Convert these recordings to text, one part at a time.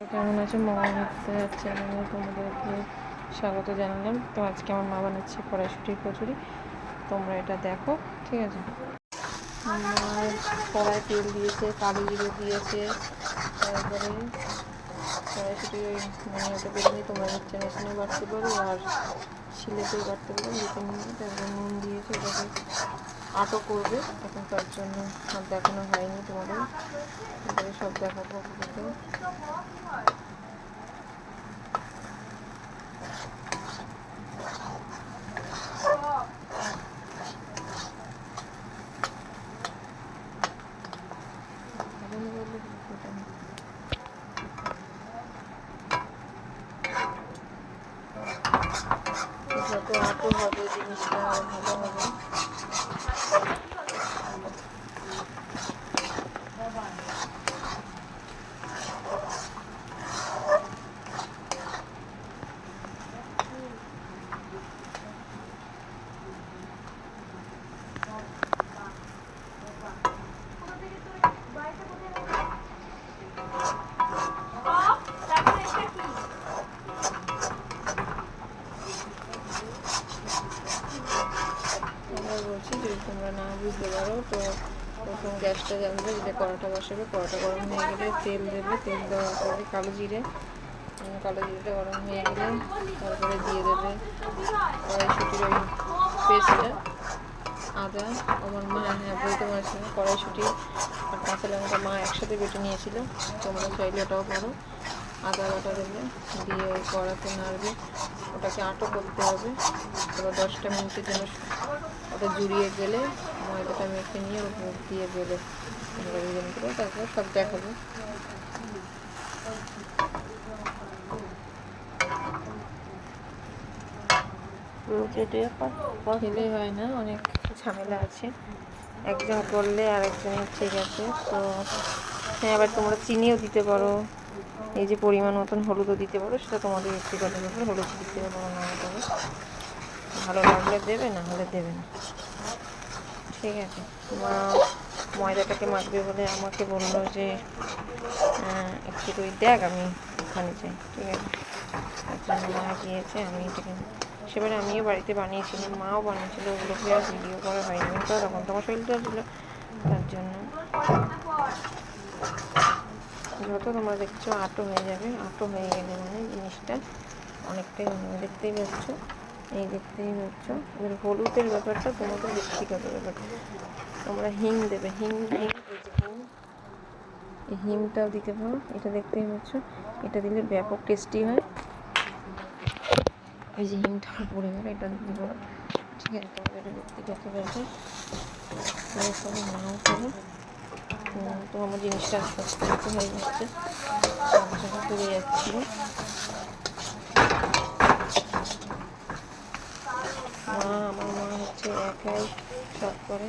কেমন আছে? মা দেখতে যাচ্ছে আমি তোমাদেরকে স্বাগত জানালাম। তো আজকে আমার মা বানাচ্ছে কড়াইশুটির কচুরি। তোমরা এটা দেখো, ঠিক আছে? আমার কড়াই তেল দিয়েছে, কালো জিরে দিয়েছে, তারপরে কড়াইশুটি মানে ওটা বেরিয়ে নিয়ে তোমরা হচ্ছে মেশিনে বাড়তে পারো, আর শিলেতেও বাড়তে পারো নিয়ে তারপরে নুন দিয়েছে ওটাকে আটো করবে। এখন তার জন্য সব দেখানো হয়নি তোমাদের। সব দেখাবো ভিডিওতে ভালো বললে ভিডিওটা আমি যত আটো হবে জিনিসটা ভালো হবে আমরা বলছি যদি তোমরা না বুঝতে পারো তো প্রথম গ্যাসটা জ্বালবে যেটা কড়াটা বসাবে কড়াটা গরম হয়ে গেলে তেল দেবে, তেল দেওয়ার পরে কালো জিরে কালো জিরেটা গরম হয়ে গেলে তারপরে দিয়ে দেবে কড়াইশুটির ওই পেস্টটা, আদা আমার মা হ্যাঁ বলতে না, কড়াইশুটি আর কাঁচা লঙ্কা মা একসাথে বেটে নিয়েছিল, তোমরা চাইলে ওটাও পারো। আদা বাটা দেবে, দিয়ে ওই কড়াতে নাড়বে, ওটাকে আটো করতে হবে, এবার দশটা মিনিটের জন্য ওটা জুড়িয়ে গেলে ময়দাটা মেখে নিয়ে ওর উপর দিয়ে দেবে ডিজাইন করে তারপর সব দেখাবো। খেলে হয় না, অনেক ঝামেলা আছে। একজন করলে আর একজনের ঠিক আছে, তো হ্যাঁ আবার তোমরা চিনিও দিতে পারো। এই যে পরিমাণ মতন হলুদও দিতে পারো, সেটা তোমাদের ব্যক্তিগত ব্যাপার হলুদ দিতে পারো, না ভালো লাগলে দেবে, না হলে দেবে না। ঠিক আছে। মা ময়দাটাকে মাখবে বলে আমাকে বলল যে একটু তুই দেখ, আমি ওখানে যাই। ঠিক আছে। মা গিয়েছে, আমি এটাকে সেবারে আমিও বাড়িতে বানিয়েছিলাম, মাও বানিয়েছিল, ওগুলোকে আর ভিডিও করা হয়নি। তো তখন তোমার শরীরটা ছিল তার জন্য যত তোমরা দেখছ, আটো হয়ে যাবে, আটো হয়ে গেলে মানে জিনিসটা অনেকটাই দেখতেই পাচ্ছ। এই দেখতেই পাচ্ছ। এবার হলুদের ব্যাপারটা, তোমাদের ব্যক্তিগত ব্যাপার তোমরা হিং দেবে, হিং হিং, এই যে হিং। এই হিংটাও দিতে পারো, এটা দেখতেই পাচ্ছ। এটা দিলে ব্যাপক টেস্টি হয়। এই যে হিংটা পড়ে গেলে, এটা দিতে ঠিক আছে, তোমাদের এটা ব্যক্তিগত ব্যাপার। সবাই নাও করো তো আমার জিনিসটা আস্তে আস্তে হয়ে যাচ্ছে। পড়ে যাচ্ছিল মা, আমার মা হচ্ছে একাই সব করে,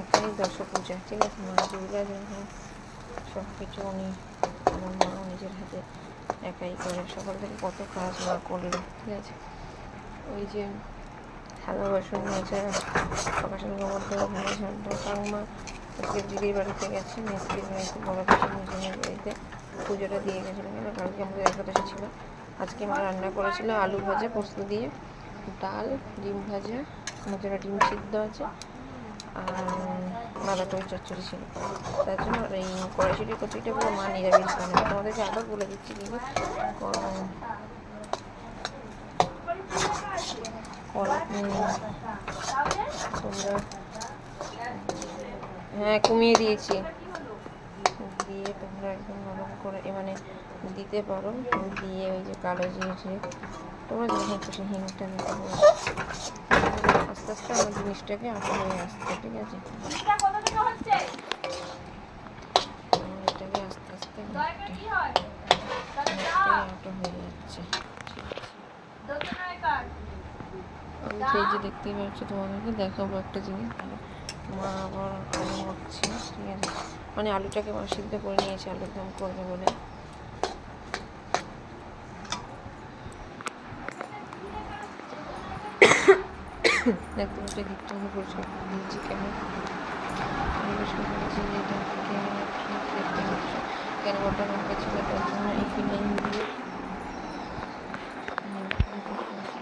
একাই দশ পূজা ঠিক আছে? মা দুর্গা যখন সব কিছু উনি, আমার মাও নিজের হাতে একাই করে। সকাল থেকে কত কাজ মা করল, ঠিক আছে? ওই যে থালা, বাসন মেজা, বাসন গোবর দেওয়া ভালো ঝাড় কারণ মা আজকে দিদির বাড়িতে গেছে মিস্ত্রির বাড়িতে, বড় পিসি নিজের বাড়িতে পুজোটা দিয়ে গেছিল কেন কালকে আমাদের একাদশী ছিল। আজকে মা রান্না করেছিল আলু ভাজা পোস্ত দিয়ে ডাল, ডিম ভাজা জন্য ডিম সিদ্ধ আছে, আর বাঁধাকপি চচ্চড়ি ছিল। তার জন্য এই কড়াইশুটির কচুরিটা পুরো মা নিরামিষ বানাবে তোমাদেরকে আবার বলে দিচ্ছি কিন্তু তোমরা হ্যাঁ কমিয়ে দিয়েছি। দিয়ে তোমরা একদম নরম করে মানে দিতে পারো। দিয়ে ওই যে কালো জিরে তোমরা যখন খুশি হিংটা দিতে আস্তে আস্তে আমার জিনিসটাকে আটা হয়ে আসছে ঠিক আছে? আমার এটাকে আস্তে আস্তে অনেকটাই অনেকটাই হয়ে? যাচ্ছে আমি সেই যে দেখতেই পাচ্ছ তোমাদেরকে দেখাবো একটা জিনিস। মা আবার আলু ঠিক আছে। মানে আলুটাকে মা সিদ্ধ করে নিয়েছে আলুর দম করবে বলে। দেখতে পাচ্ছ গিফটটা আমি পরিষ্কার করে দিয়েছি কেন করেছি কেন ওটা লঙ্কা ছিল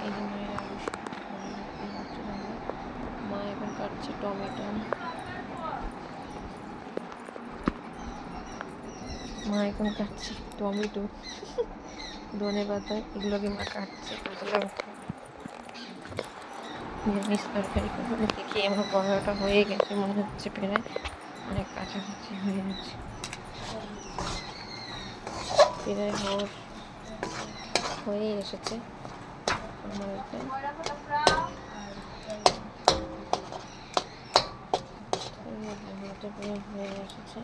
এই যে মায়ের আলু সিদ্ধ করে এই হচ্ছে মা এখন কাটছে টমেটো। মা এখন কাটছে টমেটো। ধনে পাতা, এগুলোকে মা কাটছে। নিরামিষ তরকারি করব। দেখি আমার পরোটা হয়ে গেছে, মনে হচ্ছে প্রায় অনেক কাছাকাছি হয়ে গেছে। প্রায় হওয়ার হয়েই এসেছে আমার এটা। হয়ে এসেছে।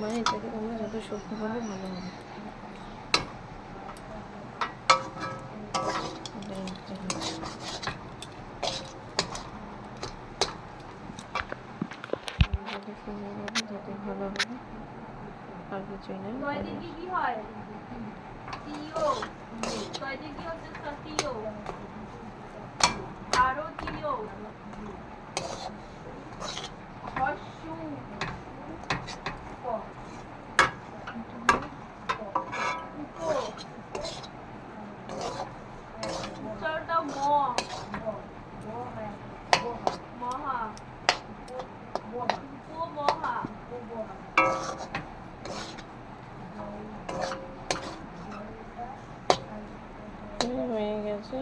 মানে এটাকে তোমরা যত শুকনো ভালো হবে। কিছুই না কয়দিন কি কি হয় টিও কয়দিন কি হচ্ছে টিও আরও টিও হর্ষু উচ্চারণটা ম মহা উপ মহা এই হয়ে গেছে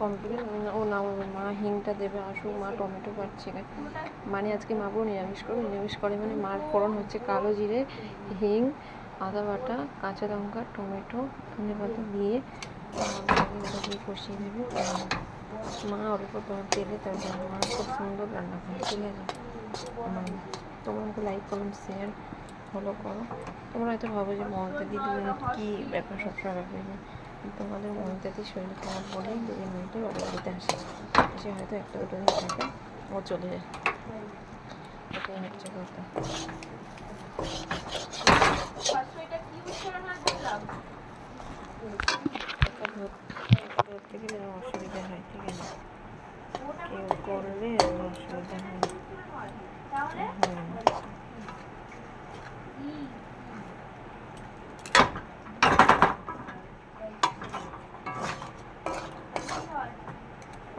কমপ্লিট ও না ও মা দেবে আসুক, মা টমেটো না। মানে আজকে মা পুরো নিরামিষ করবে নিরামিষ করে মানে মার ফোড়ন হচ্ছে কালো জিরে, হিং, আদা বাটা, কাঁচা লঙ্কা, টমেটো, ধনে পাতা দিয়ে কষিয়ে দেবে মা উপর তোমার তেলে তারপর মা খুব সুন্দর রান্না করে, ঠিক আছে? মানে তোমরা আমাকে লাইক কমেন্ট শেয়ার ফলো করো। তোমরা হয়তো ভাবো যে মমতা দি দুদিন কী ব্যাপার সবসময় ব্যাপার তোমাদের মমতা দি শরীর খারাপ বলেই দুদিন মিনিটে বাড়ি আসে। সে হয়তো একটা দুটো থাকে ও চলে যায়। এটাই হচ্ছে কথা ধরতে গেলে অসুবিধা হয়। ঠিক আছে কেউ করলে অসুবিধা হয়। হুম।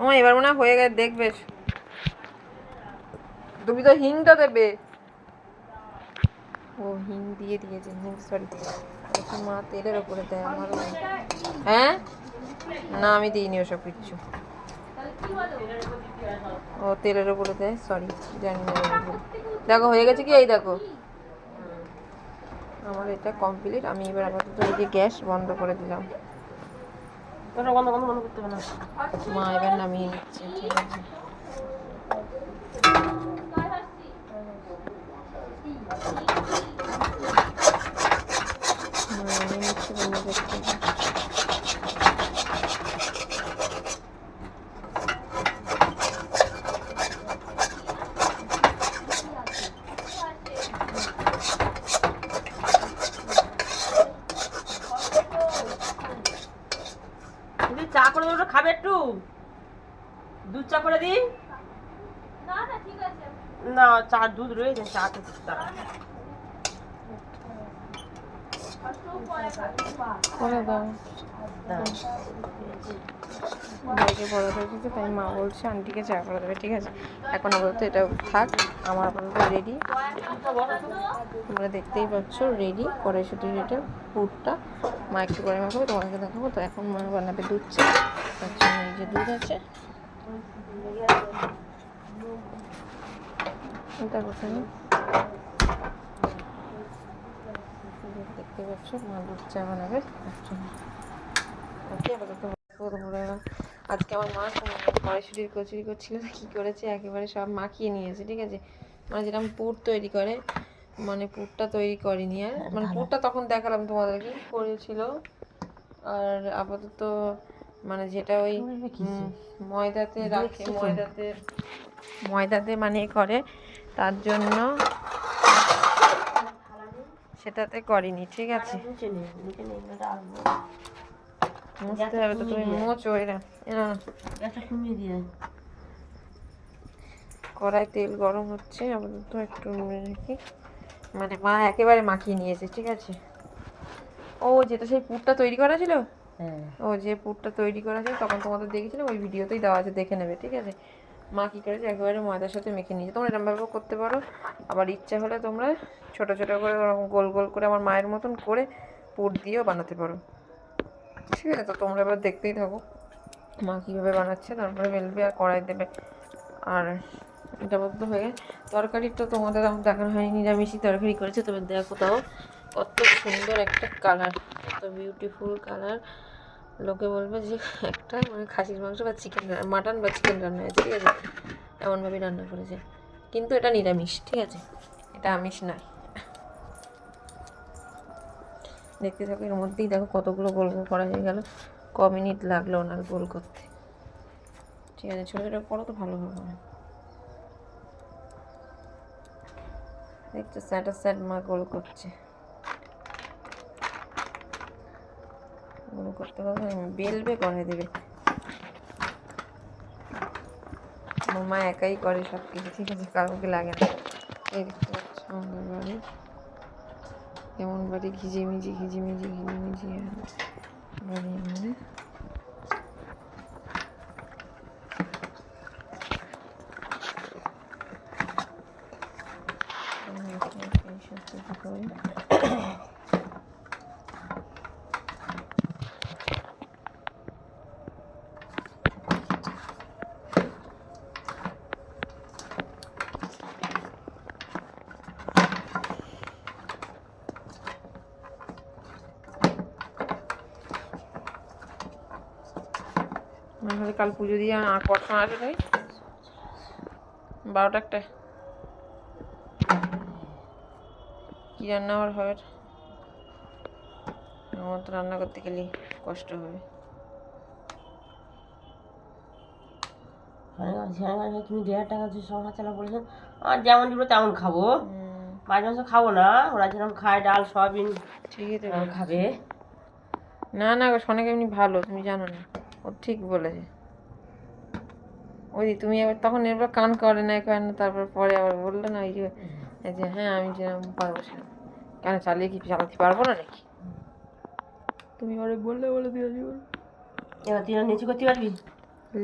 ও এবার মনে হয় গেছে দেখবে। তুমি তো হিংটা দেবে। ও, হিং দিয়ে দিয়েছে, হিং সরি মা তেলের ওপরে দেয় আমার হ্যাঁ? না, আমি দিইনি ওসব কিচ্ছু। ও, তেলের ওপরে দেয় সরি জানি না। দেখো, হয়ে গেছে কি? এই দেখো। আমার এটা কমপ্লিট আমি এবার আপাতত এই যে গ্যাস বন্ধ করে দিলাম। মা এবার নামিয়ে নিচ্ছে ঠিক আছে। মা নিচ্ছে বন্ধ করতে দিদি চা করে দেবো খাবে একটু দুধ চা করে দিই না না ঠিক আছে না চার দুধ রয়েছে চা তো তারা করে দাও। ভাইকে পড়াতে দিতে তাই মা বলছে আন্টিকে চা করে দেবে ঠিক আছে? এখন আপাতত এটা থাক আমার আপাতত রেডি তোমরা দেখতেই পাচ্ছ রেডি কড়াইশুটি রেটে পুরটা। মা একটু করে মাখাবে তোমাকে দেখাবো। তো এখন মা বানাবে দুধ চা। তার জন্য এই যে দুধ আছে। কোথায় দেখতে পাচ্ছ চা বানাবে। গেলাম। আজকে আমার মা কড়াইশুটির কচুরি করছিল কি করেছে একেবারে সব মাখিয়ে নিয়েছে ঠিক আছে? মানে যেরকম পুর তৈরি করে মানে পুরটা তৈরি করিনি আর। মানে পুরটা তখন দেখালাম তোমাদেরকে করেছিল। আর আপাতত মানে যেটা ওই ময়দাতে রাখে ময়দাতে ময়দাতে মানে করে। তার জন্য সেটাতে করিনি ঠিক আছে। মুছতে হবে তো তুমি মোচো এরা এরা কড়াই তেল গরম হচ্ছে আপাতত একটু রাখি। মানে মা একেবারে মাখিয়ে নিয়েছে ঠিক আছে। ও যেটা সেই পুরটা তৈরি করা ছিল? হ্যাঁ। ও যে পুরটা তৈরি করা ছিল তখন তোমাদের দেখেছিলাম ওই ভিডিওতেই দেওয়া আছে দেখে নেবে ঠিক আছে। মা কী করেছে? একেবারে ময়দার সাথে মেখে নিয়েছে। তোমরা এরমভাবেও করতে পারো। আবার ইচ্ছা হলে তোমরা ছোট ছোট করে ওরকম গোল গোল করে আমার মায়ের মতন করে পুর দিয়েও বানাতে পারো। ঠিক আছে? তো তোমরা এবার দেখতেই থাকো মা কীভাবে বানাচ্ছে। তারপরে মেলবে আর কড়াই দেবে। আর এটা বদ্ধ হয়ে গেছে তরকারি তো তোমাদের দেখানো হয়নি। নিরামিষই তরকারি করেছে। তবে দেখো তাও কত সুন্দর একটা কালার কত বিউটিফুল কালার লোকে বলবে যে একটা মানে খাসির মাংস বা চিকেন মাটন বা চিকেন রান্না হয়েছে, ঠিক আছে? এমনভাবেই রান্না করেছে। কিন্তু এটা নিরামিষ, ঠিক আছে? এটা আমিষ নয় দেখতে থাকো, এর মধ্যেই দেখো কতগুলো গোল গোল করা হয়ে গেল। ক মিনিট লাগল ওনার গোল করতে। ঠিক আছে, ছোটো ছোটো করো তো ভালো হবে। না দেখছ স্যাটা স্যাট মা গোল করছে। গোল করতে করতে বেলবে করে দেবে। আমার মা একাই করে সব কিছু ঠিক আছে, কাউকে লাগে না। এই দেখতে পাচ্ছ আমাদের বাড়ি। কেমন বাড়ি ঘিজিমিজি ঘিজিমিজি ঘিজিমিজি বাড়ি আমাদের এই সব কিছু করি। মনে কাল পুজো দিয়ে আর কখন আসে ভাই বারোটা একটা। কী রান্না আবার হবে? আমার তো রান্না করতে গেলে কষ্ট হবে। তুমি দেড় টাকা যে সংসার চালা বলেছ আর যেমন দিব তেমন খাব। মাঝে মাঝে খাব না ওরা যেরকম খায় ডাল সয়াবিন তো তেমন খাবে। না না গো এমনি ভালো তুমি জানো না। ও ঠিক বলেছে। ওই তুমি আবার তখন এবার কান করে না করে না তারপর পরে আবার বলল না ওই যে যে হ্যাঁ আমি যেরকম পারব সেরকম কেন চালিয়ে কি চালাতে পারব না নাকি? তুমি আবার বললে বলে দিয়ে দিও এবার তুই নিচু করতে পারবি?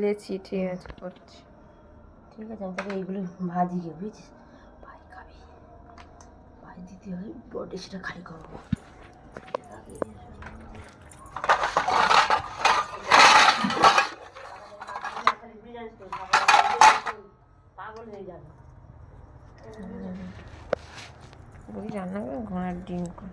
লেছি ঠিক আছে করছি। ঠিক আছে আমি তাহলে এইগুলো ভাজি গিয়ে বুঝছিস? ভাই খাবি। ভাই দিতে হয় বডি সেটা খালি করব পাগল হয়ে যাবে। বলি রান্না করে ঘোড়ার ডিম করে।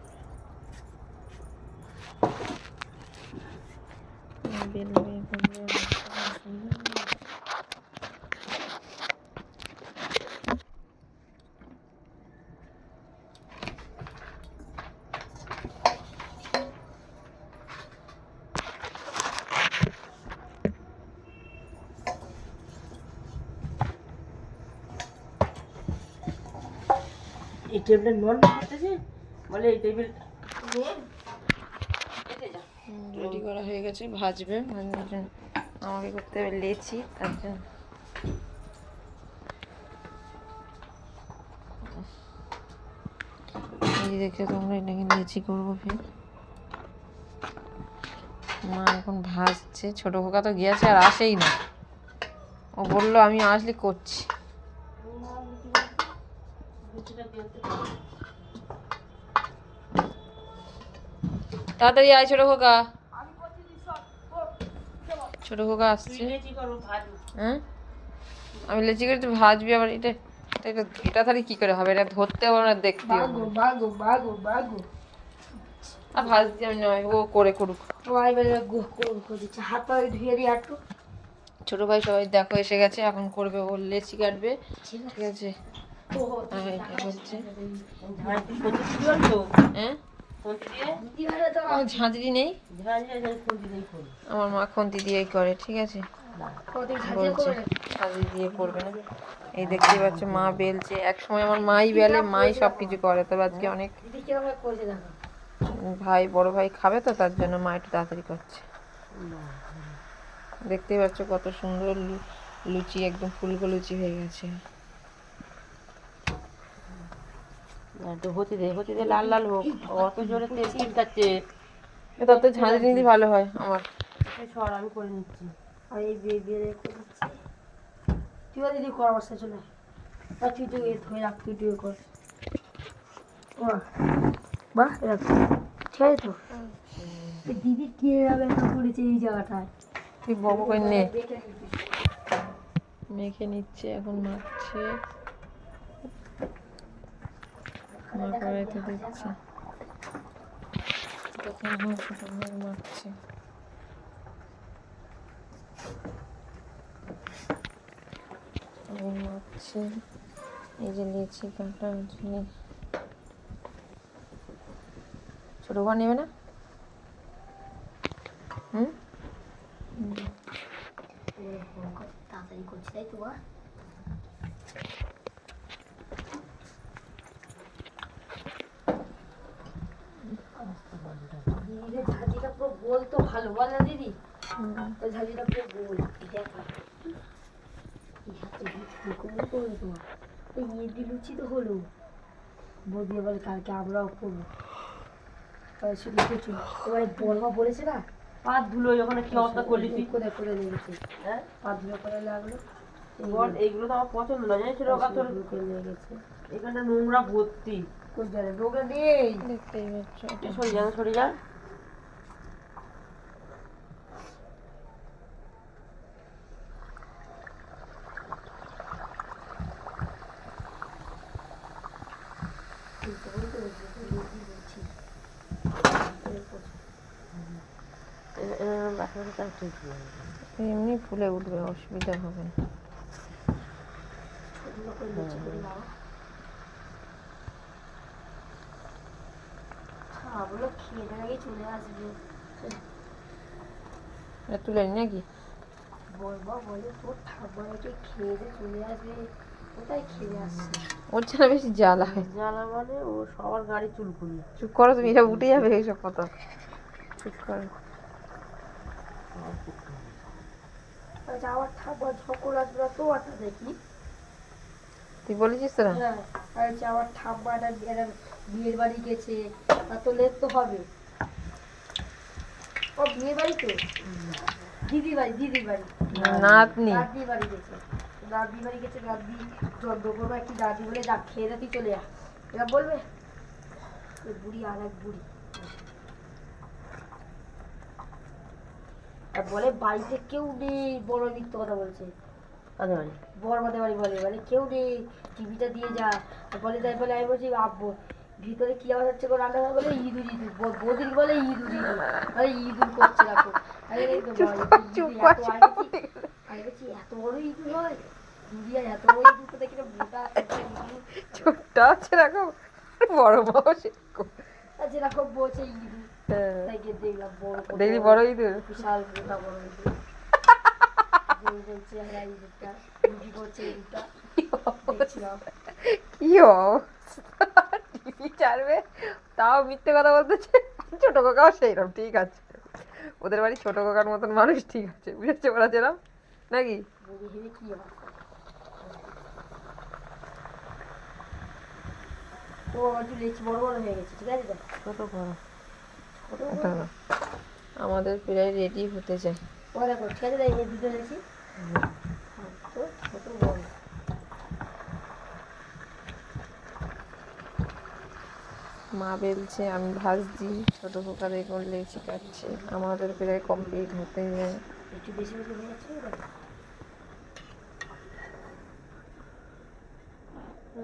বেলবে এই টেবিলের বলে এই টেবিল রেডি করা হয়ে গেছে, ভাজবে। ভাজার আমাকে করতে হবে লেচি, তার জন্য। এই যে দেখছ তোমরা এটাকে লেচি করব ফের। মা এখন ভাজছে। ছোট খোকা তো গিয়েছে আর আসেই না। ও বলল, আমি আসলে করছি। তাড়াতাড়ি আয় ছোট খোকা। ছোট খোকা আসছে। হ্যাঁ? আমি লেচি করে তুই ভাজবি আবার এটা এটা এটা তাহলে কি করে হবে? এটা ধরতে হবে না দেখতে হবে। আর ভাজতে আমি নয় ও করে করুক। ছোট ভাই সবাই দেখো এসে গেছে এখন করবে ও লেচি কাটবে। ঠিক আছে? হ্যাঁ? ঝাঁঝরি নেই? আমার মা খন্তি দিয়েই করে ঠিক আছে? বলছে ঝাঁঝরি দিয়ে করবে না। এই দেখতে পাচ্ছ মা বেলছে। এক সময় আমার মাই বেলে মাই সব কিছু করে। তবে আজকে অনেক ভাই বড় ভাই খাবে তো তার জন্য মা একটু তাড়াতাড়ি করছে। দেখতেই পাচ্ছ কত সুন্দর লুচি একদম ফুলকো লুচি হয়ে গেছে না, একটু হতে দে হতে দে লাল লাল হোক। অত জোরে তেল ছিটকাচ্ছে তত ঝাঁঝ নিলে ভালো হয় আমার। এই সর আমি করে নিচ্ছি। আর এই বিয়ে বিয়ে করে দিচ্ছি। তুই দিদি কর আমার সাথে চলে আর তুই তুই ধরে রাখ তুই তুই কর। বাহ এরকম ঠিক আছে তো? দিদি কে ব্যবসা করেছে এই জায়গাটায়? তুই বক করে নে। মেখে নিচ্ছে এখন মাখছে। মা কড়াইতে দিচ্ছে। তখন মাখছে এই যে লিচি কাটা ঝিঙে ছোট ভাই নেবে না? হুম? তাড়াতাড়ি করছি, তাই তো পুরো গোল তো ভালো বল না দিদি। তো পুরো গোল। দেখ এই হাতে ফুলকো ফুলকো তোমার এই ইয়ে লুচি তো হলো। বৌদি এবার কালকে আমরাও করব। শুধু কিছু এবারে বর্মা বলেছে না পাত ধুলো ওখানে কি অবস্থা করলি তুই? কোথায় করে লেগেছে হ্যাঁ? পা ধুলো করে লাগল। বল এইগুলো তো আমার পছন্দ না জানিস রোগা তোর ধুলো করে লেগেছে এখানে নোংরা ভর্তি। কোথায়? রোগা নেই। দেখতেই পাচ্ছ। সরে যা সরে যা এ- এ, বাসাটা তার ঠিক নেই। এমনি ফুলে উঠবে অসুবিধা হবে তুলে নাকি? বলবা বলে তোর ঠাকুমাকে খেয়ে চলে আসবে। খেয়ে আসছে? ওর ছাড়া বেশি জ্বালা হয়। জ্বালা মানে ও সবার গাড়ি চুলকুনি চুপ করো তুমি এসব উঠে যাবে এইসব কথা। চুপ করো। আচ্ছা আমার ঠাকুমা ঝকর আসবে তো একটা দেখি। তুই বলেছিস তো হ্যাঁ আর আমার ঠাম্মা একটা বিয়ের বাড়ি গেছে তার তো লেট তো হবে। ও বিয়ের বাড়ি তো? দিদি বাড়ি দিদির বাড়ি। নাতনি। দাদি বাড়ি গেছে। দাদি বাড়ি গেছে দাদি যন্ত্র করব একটি দাদি বলে যা খেয়ে দাদি চলে যা এরা বলবে বুড়ি আর এক বুড়ি। আর বলে বাড়িতে কেউ নেই বড় মিথ্যে কথা বলছে। বাড়ি? বরমাদের বাড়ি বলে মানে কেউ নেই টিভিটা দিয়ে যা। বলে তাই বলে আমি বলছি আব্বু ভিতরে কি আওয়াজ হচ্ছে গো রান্না বলে? ইঁদুর ইঁদুর বৌদির বলে ইঁদুর ইঁদুর। আরে ইঁদুর করছে রাখো। আরে কর এত বড় ইঁদুর হয়। বড় বড় সেরকম। যেরকম বলছে ইঁদুর হ্যাঁ। তাই গিয়ে দেখলাম বড় কত দেখলি বড় ইঁদুর বিশাল মোটা বড় ইঁদুর গোল গোল চেহারা ইঁদুরটা রুটি করছে ইঁদুরটা দেখছিলাম। কি টিভি তাও মিথ্যে কথা বলতেছে ছোট কাকাও সেইরকম ঠিক আছে। ওদের বাড়ি ছোট কাকার মতন মানুষ ঠিক আছে। বুঝেছে ওরা যেরকম নাকি একটু লেচি বড় বড় হয়ে গেছে ঠিক আছে ছোট ওটা না। আমাদের প্রায় রেডি হতে ও দেখো ঠিক আছে তাই এই দুটো লেচি তো ছোট বড়। মা বেলছে আমি ভাজছি ছোট পোকা দেখুন লেচি কাটছে। আমাদের প্রায় কমপ্লিট হতে যায় একটু বেশি বেশি হয়ে যাচ্ছে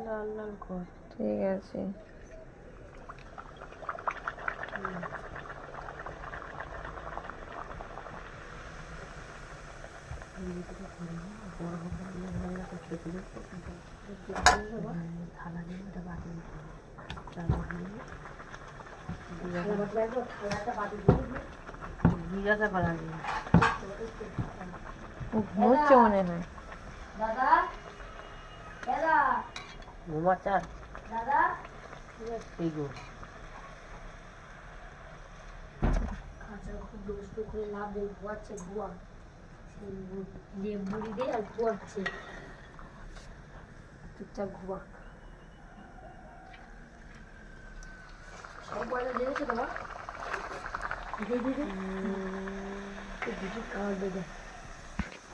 লাল লাল কর। ঠিক আছে। থালা দিয়ে ওটা। জিজ্ঞাসা করা ঘুমোচ্ছে মনে হয়। দাদা দাদা। ঘুমাচার দাদা ঘুয়া চুপচাপ ঘুয়া পয়সা জেনেছে তোমার দিদি দিদি দিদি কার দিদি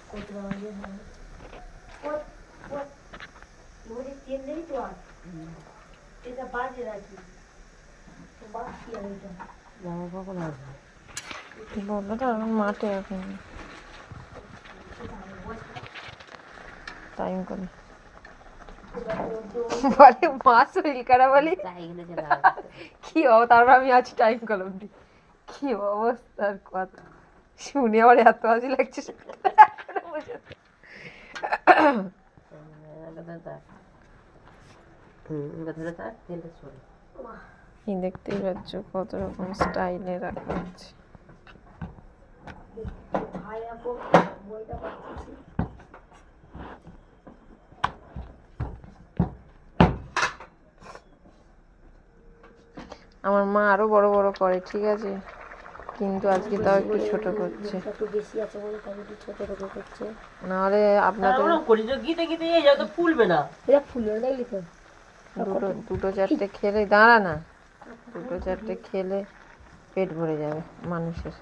কত কত তিন নেই তো আর। এটা বাজে রাখি বাকি আর এটা? জামা কখন আসবে? বলল তো মাঠে এখন। টাইম করে। বলে মা শরীর খারাপ বলি। কি হবে তারপর আমি আজ টাইম কলম দিই কি অবস্থার কথা। শুনে আমার এত হাসি লাগছে এখনও পর্যন্ত। হুম ধরে থাক তেলটা সরে এই দেখতেই পাচ্ছ কত রকম স্টাইলে রাখা আছে। আমার মা আরও বড় বড় করে ঠিক আছে? কিন্তু আজকে তাও একটু ছোট করছে। একটু বেশি আছে বলে তাই একটু ছোট ছোট করছে নাহলে আপনাদের ওরকম করি তো গীতে গীতে এই যাও তো ফুলবে না এটা দেখলি তো দুটো দুটো চারটে খেলে দাঁড়া না। দুটো চারটে খেলে পেট ভরে যাবে মানুষের।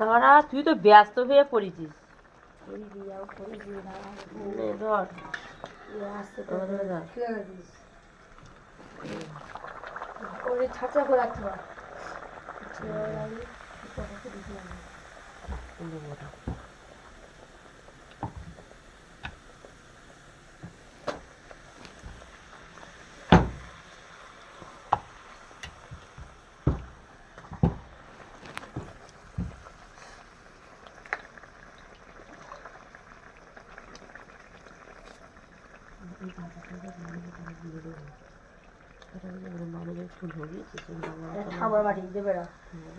দাঁড়া তুই তো ব্যস্ত হয়ে পড়েছিস। ওরে ছাঁচা করে রাখতে পার ছেড়ে লাগি কথাকে দিতে লাগবে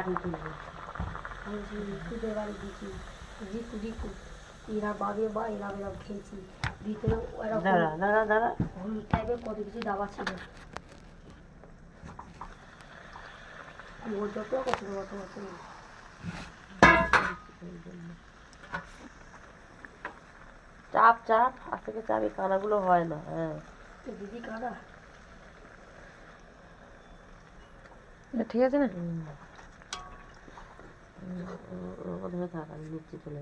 বাড়ি তুলবো বলছি রিকুদের বাড়ি দিয়েছি রিকু রিকু এরা বাবে বা এরা এরা খেয়েছি। ভিতরে দাঁড়া দাঁড়া দাঁড়া। হলুদ টাইপের কত কিছু দাবা ছিল। কত কত কত চাপ চাপ। আজ থেকে চাপ এই কানাগুলো হয় না হ্যাঁ। দিদি কারা এটা ঠিক আছে না? ধরে থাক আমি নিচ্ছি তেল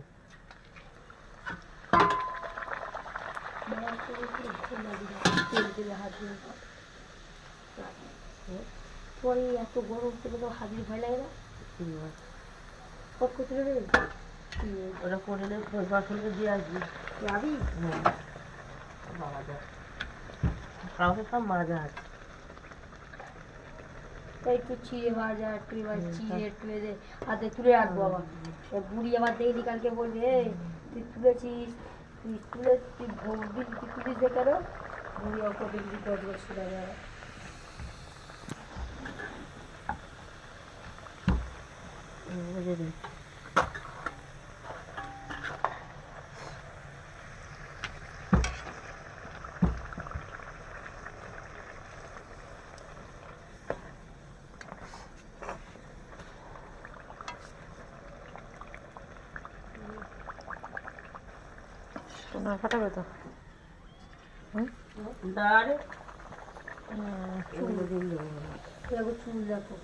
পরে এত গরম তেলে তো দিয়ে ভয় লাগে না কত ওটা করে দিয়ে আসবি যাবি হ্যাঁ বাবা যা সব আছে একটু চিড়ে ভাজা একটু এবার চিড়ে একটু এদের হাতে তুলে রাখব আবার। বুড়ি আবার দেখলি কালকে বলবে এ তুই তুলেছিস তুই তুলে তুই ভোগ দিন তুই তুলিস যে কেন? বুড়ি অল্প দেখবি দশ বছর আগে আবার। ফাটাবে তো? দেখো চুল দেখো।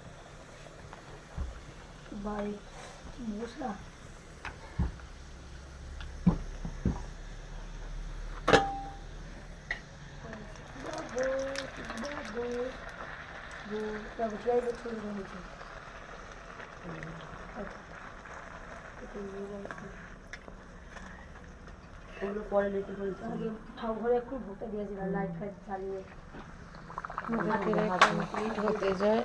বাড়ি মশলা দেখো সেই চুল রয়েছে ওগুলো পরে লেটে করেছি ঠাকুর ঘরে একটু ভোগটা দিয়েছিলাম লাইট ফাইট চালিয়ে। হতে যায়।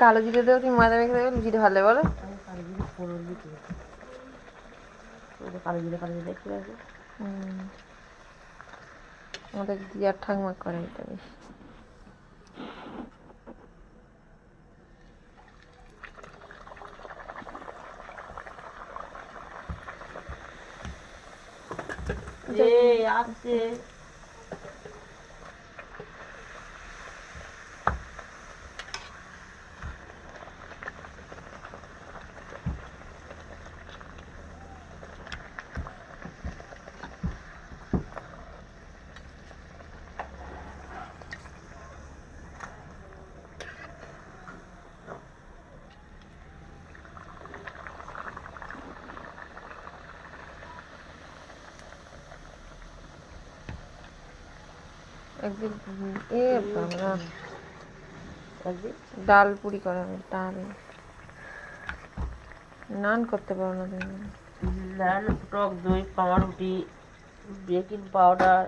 কালো জিরে দেবো তুমি ময়দা মেখে দেবে লুচিটা ভালো বলো। আমি কালো জিরে ফোড়ন দিতে কালো জিরে কালো জিরে আছে হুম। আমাদের দিয়ার ঠাকমা করে এটা বেশ। এই আসছে। একদিন এ বাবা। ডাল পুরি করা হবে ডাল। নান করতে পারো না তুমি। নান টক দই পাউরুটি বেকিং পাউডার।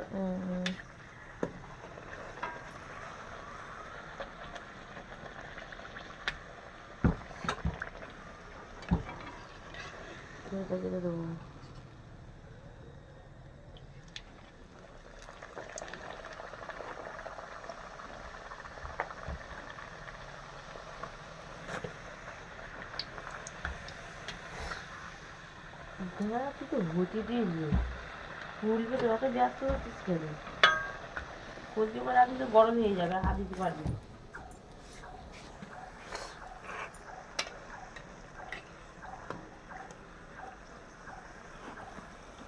দেবো। দাঁড়া তুই তো ঘটি দিয়ে ফুলবে তো অত ব্যস্ত হচ্ছিস কেন ফুলতে পারে আপনি তো গরম হয়ে যাবে, হাত দিতে পারবি না।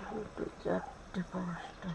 দুটো চারটে পাঁচটা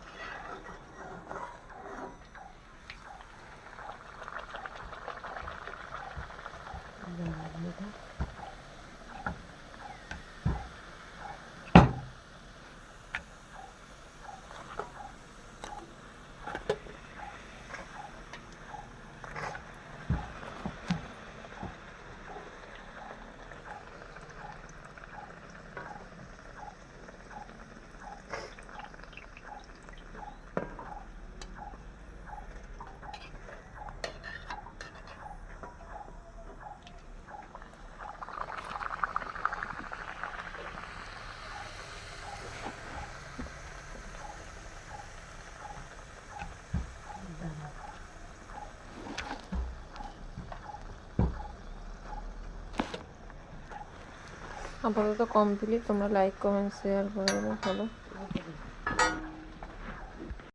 আপাতত কমপ্লিট তোমরা লাইক কমেন্ট শেয়ার করে দেবো হলো